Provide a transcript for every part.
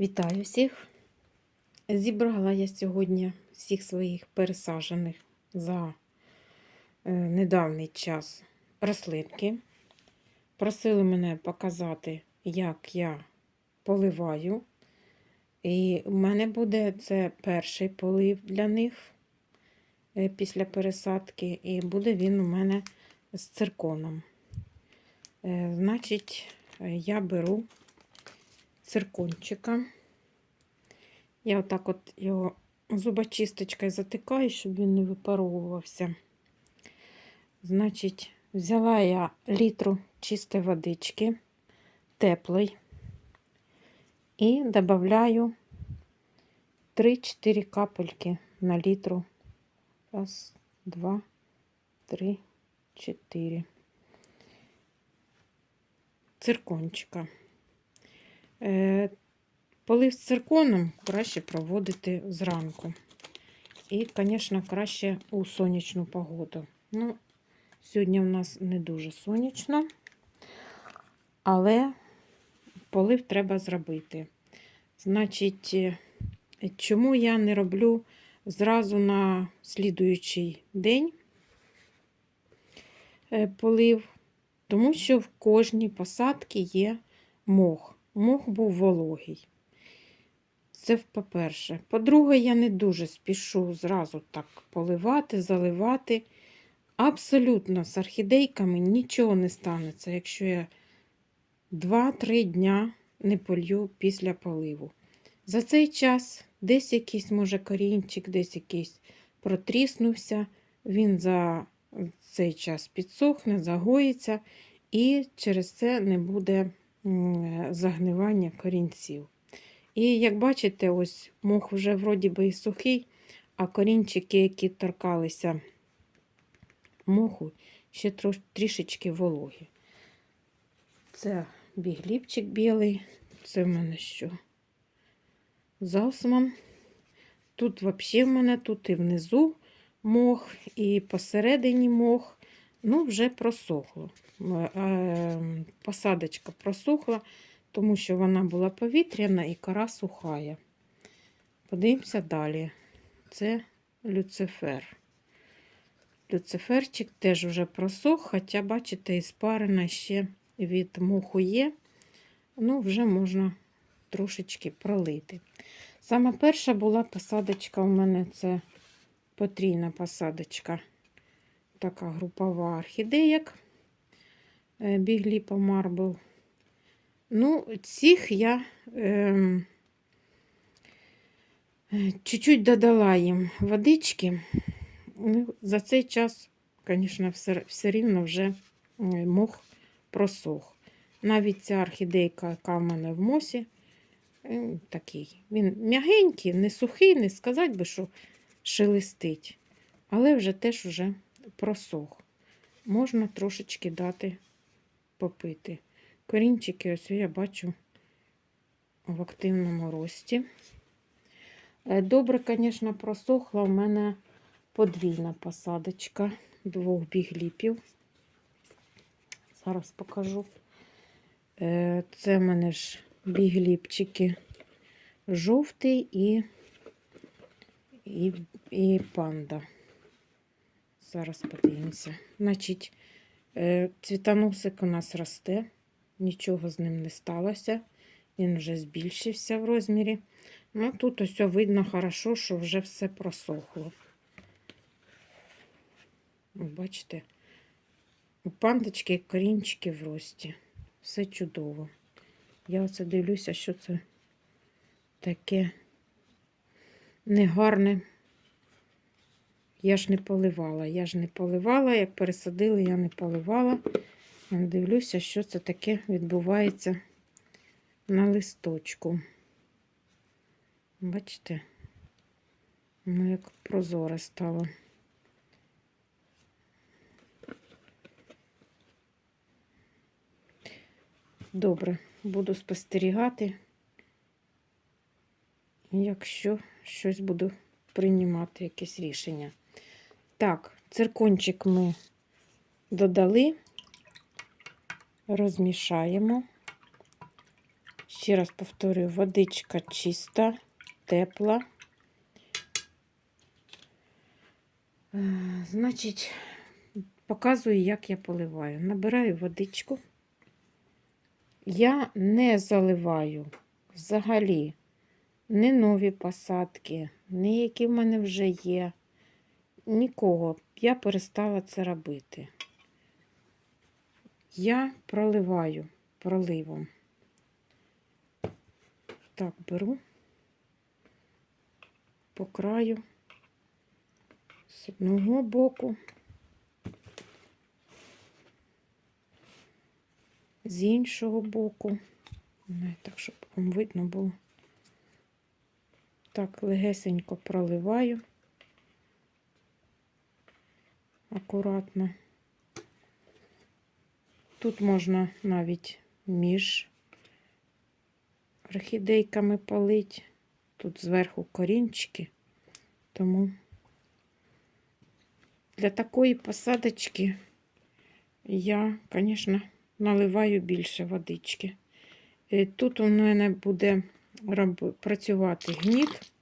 Вітаю всіх! Зібрала я сьогодні всіх своїх пересаджених за е, недавній час рослинки. Просили мене показати, як я поливаю. І в мене буде це перший полив для них е, після пересадки, і буде він у мене з цирконом. Е, Значить, я беру циркончика. Я отак от його зубочисточкою затикаю, щоб він не випаровувався. Значить, взяла я літру чистої водички, теплої, і додаю 3-4 капельки на літру. Раз, два, три, чотири. Циркончика. Е, Полив з цирконом краще проводити зранку. І, звісно, краще у сонячну погоду. Ну, Сьогодні у нас не дуже сонячно, але полив треба зробити. Значить, е, чому я не роблю зразу на слідуючий день е, полив? Тому що в кожній посадці є мох мох був вологий. Це по-перше. По-друге, я не дуже спішу зразу так поливати, заливати. Абсолютно з орхідейками нічого не станеться, якщо я 2-3 дня не полью після поливу. За цей час десь якийсь, може, корінчик, десь якийсь протріснувся, він за цей час підсохне, загоїться, і через це не буде загнивання корінців. І як бачите, ось мох вже вроді би і сухий, а корінчики, які торкалися моху, ще трішечки вологі. Це бігліпчик білий, це в мене що? Засман. Тут взагалі в мене тут і внизу мох, і посередині мох. Ну, вже просохло. Е, посадочка просохла, тому що вона була повітряна і кора сухая. Подивимося далі. Це люцифер. Люциферчик теж вже просох, хоча, бачите, іспарена ще від муху є. Ну, вже можна трошечки пролити. Саме перша була посадочка у мене це потрійна посадочка така групова орхідеяк Бігліпа Марбл. Ну, цих я е, чуть-чуть додала їм водички. Ну, За цей час, звісно, все, все рівно вже мох просох. Навіть ця орхідейка, яка в мене в мосі, такий. Він м'ягенький, не сухий, не сказати би, що шелестить, але вже теж уже просох. Можна трошечки дати попити. Корінчики, ось я бачу в активному рості. Е, добре, звісно, просохла у мене подвійна посадочка двох бігліпів. Зараз покажу. Е, це в мене ж бігліпчики жовтий і, і, і панда. Зараз подивимося. Значить, е, цвітоносик у нас росте, нічого з ним не сталося. Він вже збільшився в розмірі. Ну, тут ось видно хорошо, що вже все просохло. Бачите, у пандочки корінчики в рості. Все чудово. Я оце дивлюся, що це таке негарне. Я ж не поливала. Я ж не поливала, як пересадили, я не поливала. Дивлюся, що це таке відбувається на листочку. Бачите, ну як прозоре стало. Добре, буду спостерігати, якщо щось буду приймати, якесь рішення. Так, циркончик ми додали, розмішаємо. Ще раз повторюю, водичка чиста, тепла. Е, Значить, показую, як я поливаю. Набираю водичку. Я не заливаю взагалі ні нові посадки, ні які в мене вже є. Нікого. Я перестала це робити. Я проливаю проливом. Так, беру по краю з одного боку, з іншого боку. Не так, щоб вам видно було. Так, легесенько проливаю. Акуратно. Тут можна навіть між орхідейками полить. Тут зверху корінчики. Тому для такої посадочки я, звісно, наливаю більше водички. Е, Тут у мене буде працювати гніт.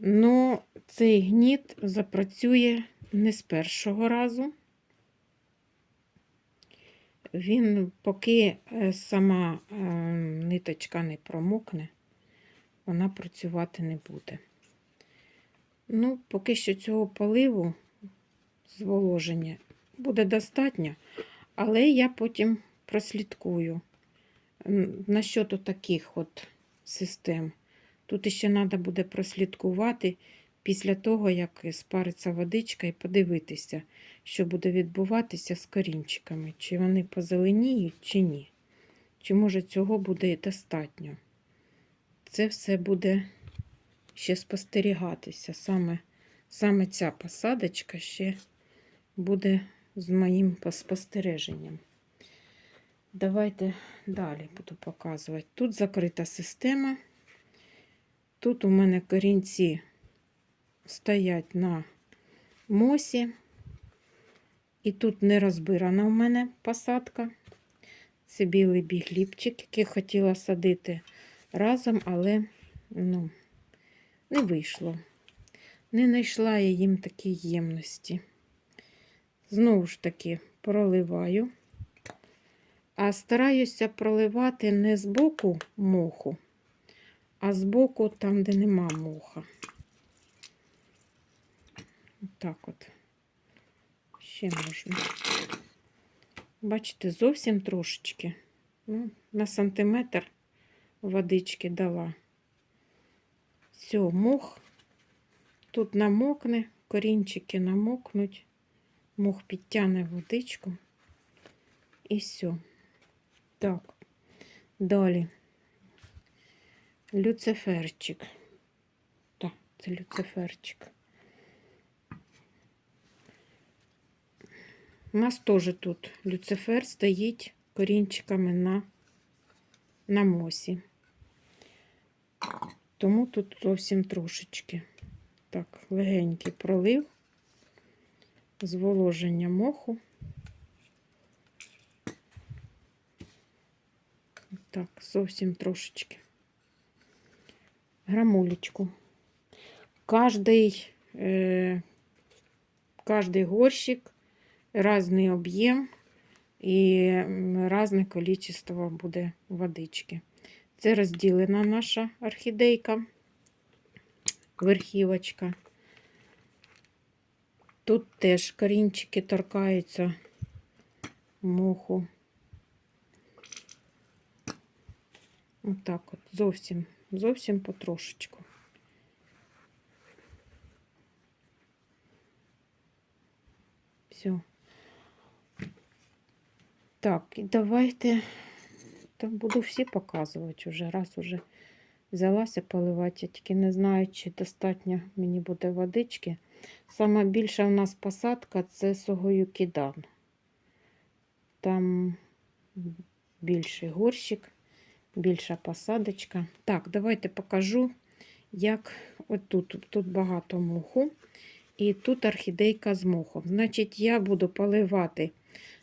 Ну, цей гніт запрацює не з першого разу. Він, поки е, сама е, ниточка не промокне, вона працювати не буде. Ну, поки що цього поливу, зволоження буде достатньо, але я потім прослідкую м, насчет таких от систем. Тут ще треба буде прослідкувати після того, як спариться водичка, і подивитися, що буде відбуватися з корінчиками, чи вони позеленіють, чи ні. Чи може цього буде і достатньо. Це все буде ще спостерігатися. Саме, саме ця посадочка ще буде з моїм спостереженням. Давайте далі буду показувати. Тут закрита система. Тут у мене корінці стоять на мосі. І тут не розбирана у мене посадка. Це білий бігліпчик, який хотіла садити разом, але ну, не вийшло. Не знайшла я їм такі ємності. Знову ж таки, проливаю. А стараюся проливати не з боку моху, а з боку там, де нема моха. Так от. Ще можна. Бачите, зовсім трошечки. Ну, на сантиметр водички дала. Все, мох. Тут намокне, корінчики намокнуть, мох підтягне водичку. І все. Так, далі. Люциферчик. Так, це люциферчик. У нас теж тут люцифер стоїть корінчиками на, на мосі. Тому тут зовсім трошечки. Так, легенький пролив, зволоження моху. Так, зовсім трошечки Грамулечку. Каждый, э, каждый горщик разный об'єм і м, разне количество буде водички. Це розділена наша орхідейка, верхівочка. Тут теж корінчики торкаються моху. Отак от, зовсім, зовсім потрошечку. Все. Так, і давайте так буду всі показувати уже, раз уже взялася поливати, я тільки не знаю, чи достатньо мені буде водички. Сама більша у нас посадка це Согоюкідан. Там більший горщик, більша посадочка. Так, давайте покажу, як отут тут багато моху. І тут орхідейка з мохом. Значить, я буду поливати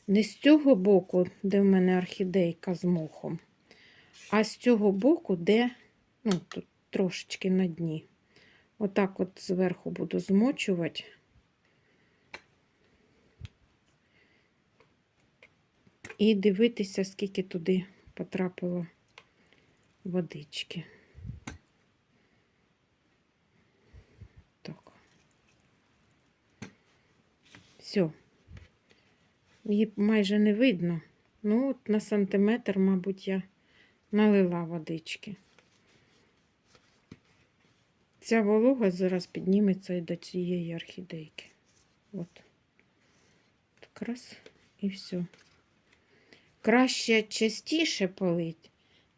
Не з цього боку, де в мене орхідейка з мохом, а з цього боку, де ну, тут трошечки на дні. Отак от зверху буду змочувати. І дивитися, скільки туди потрапило водички. Так. Все. Її майже не видно. Ну, от на сантиметр, мабуть, я налила водички. Ця волога зараз підніметься і до цієї орхідейки. От. Так раз і все. Краще частіше полить,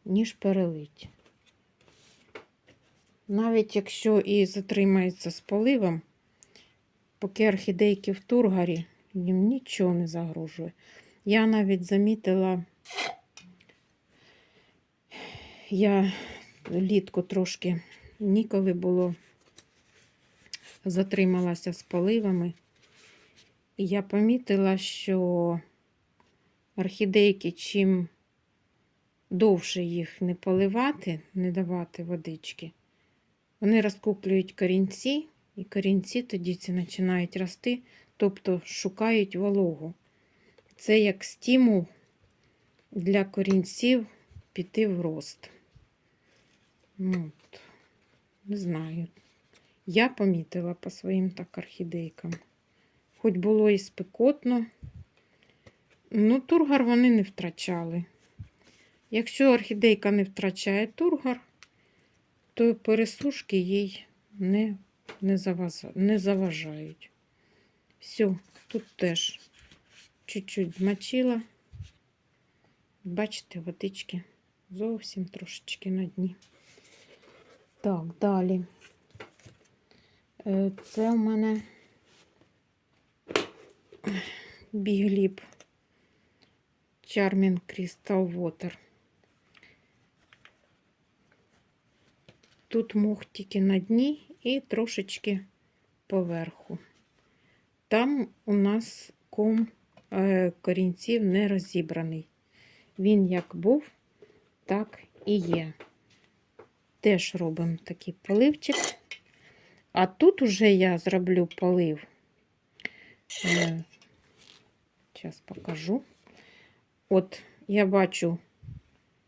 ніж перелить. Навіть якщо і затримається з поливом, поки орхідейки в тургарі, їм нічого не загрожує. Я навіть замітила, я літку трошки ніколи було затрималася з поливами. І я помітила, що орхідейки, чим довше їх не поливати, не давати водички, вони розкуплюють корінці, і корінці тоді ці починають рости, тобто шукають вологу. Це як стимул для корінців піти в рост. Ну, от. Не знаю. Я помітила по своїм так орхідейкам. Хоч було і спекотно, ну, тургар вони не втрачали. Якщо орхідейка не втрачає тургар, то пересушки їй не, не, не заважають. Все, тут теж чуть-чуть змочила. Бачите, водички зовсім трошечки на дні. Так, далі. Е, Це у мене бігліб Charming Crystal Water. Тут мох тільки на дні і трошечки поверху. Там у нас ком е, корінців не розібраний. Він як був, так і є. Теж робимо такий поливчик. А тут уже я зроблю полив. Зараз покажу. От я бачу,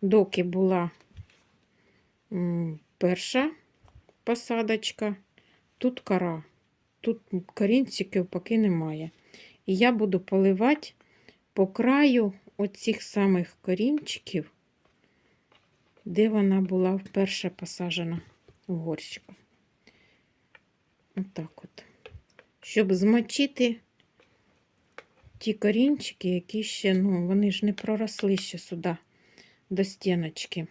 доки була перша посадочка, тут кора, тут корінчиків поки немає. І я буду поливати по краю оцих самих корінчиків, де вона була вперше посаджена в горщику. Отак от. Щоб змочити ті корінчики, які ще, ну, вони ж не проросли ще сюди до стіночки.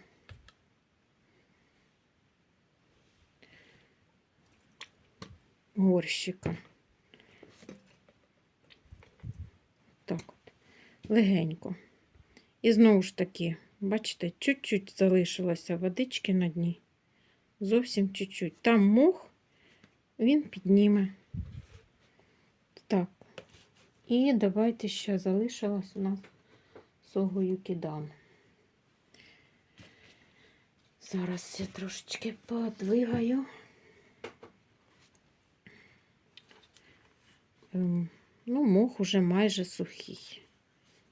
Горщика. Так от, легенько. І знову ж таки, бачите, чуть-чуть залишилося водички на дні. Зовсім чуть-чуть. Там мох, він підніме. Так. І давайте ще залишилось у нас согою кидан. Зараз я трошечки подвигаю. Ну, мох уже майже сухий.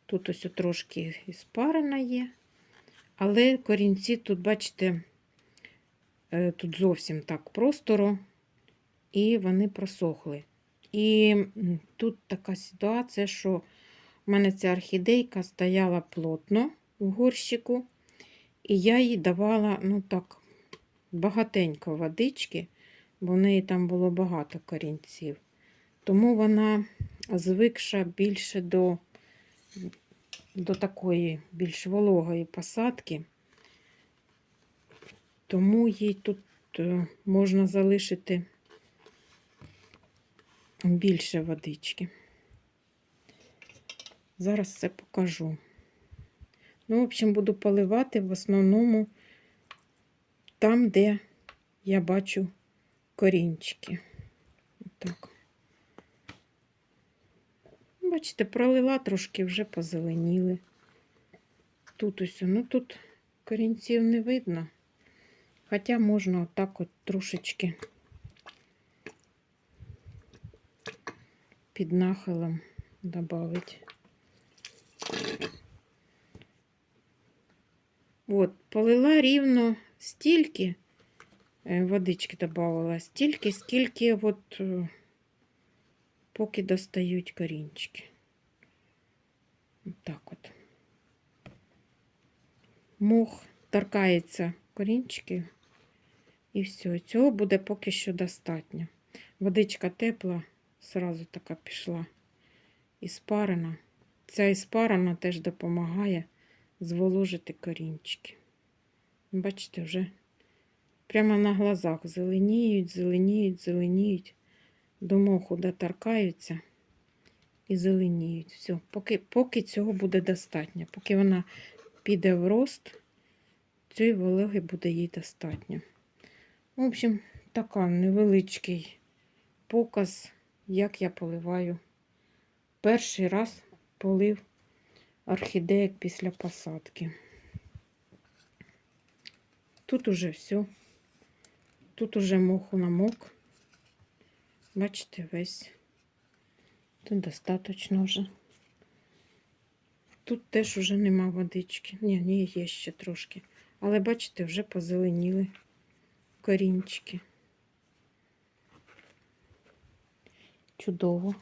Тут ось трошки іспарена є, але корінці тут, бачите, е, тут зовсім так просторо, і вони просохли. І тут така ситуація, що в мене ця орхідейка стояла плотно в горщику, і я їй давала, ну так, багатенько водички, бо в неї там було багато корінців. Тому вона звикша більше до, до такої більш вологої посадки, тому їй тут е, можна залишити більше водички. Зараз це покажу. Ну, в общем, буду поливати в основному там, де я бачу корінчики. Так. Бачите, пролила трошки, вже позеленіли. Тут ось, ну тут корінців не видно. Хоча можна отак от трошечки під нахилом додати. От, полила рівно стільки е, водички додавала, стільки, скільки от, е, поки достають корінчики. Так от. Мох торкається корінчиків. І все, цього буде поки що достатньо. Водичка тепла, сразу така пішла. Іспарена. Ця іспарена теж допомагає зволожити корінчики. Бачите, вже прямо на глазах зеленіють, зеленіють, зеленіють. До моху доторкаються і зеленіють. Все, поки, поки цього буде достатньо. Поки вона піде в рост, цієї вологи буде їй достатньо. В общем, така невеличкий показ, як я поливаю. Перший раз полив орхідеїк після посадки. Тут уже все. Тут уже моху намок. Бачите, весь. Тут достаточно вже. Тут теж уже нема водички. Ні, ні, є ще трошки. Але бачите, вже позеленіли корінчики. Чудово.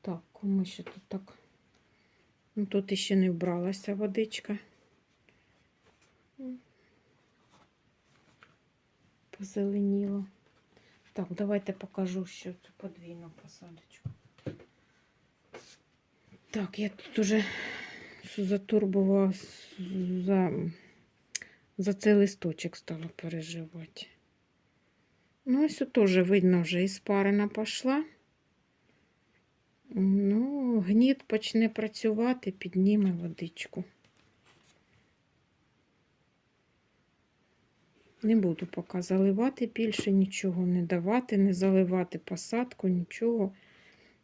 Так, ми ще тут так. Ну, тут іще не вбралася водичка. Позеленіло. Так, давайте покажу ще цю подвійну посадочку. Так, я тут уже затурбувала за, за цей листочок стала переживати. Ну, ось теж видно, вже іспарина пішла. Ну, гніт почне працювати, підніме водичку. Не буду поки заливати більше нічого, не давати, не заливати посадку, нічого.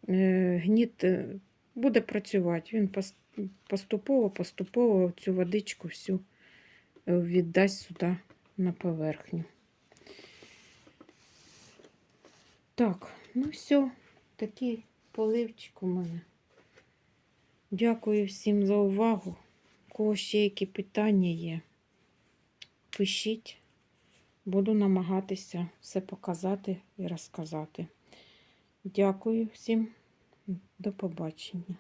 Е, Гніт е, буде працювати. Він поступово-поступово цю водичку всю е, віддасть сюди на поверхню. Так, ну все, такий поливчик у мене. Дякую всім за увагу. У кого ще які питання є, пишіть. Буду намагатися все показати і розказати. Дякую всім, до побачення.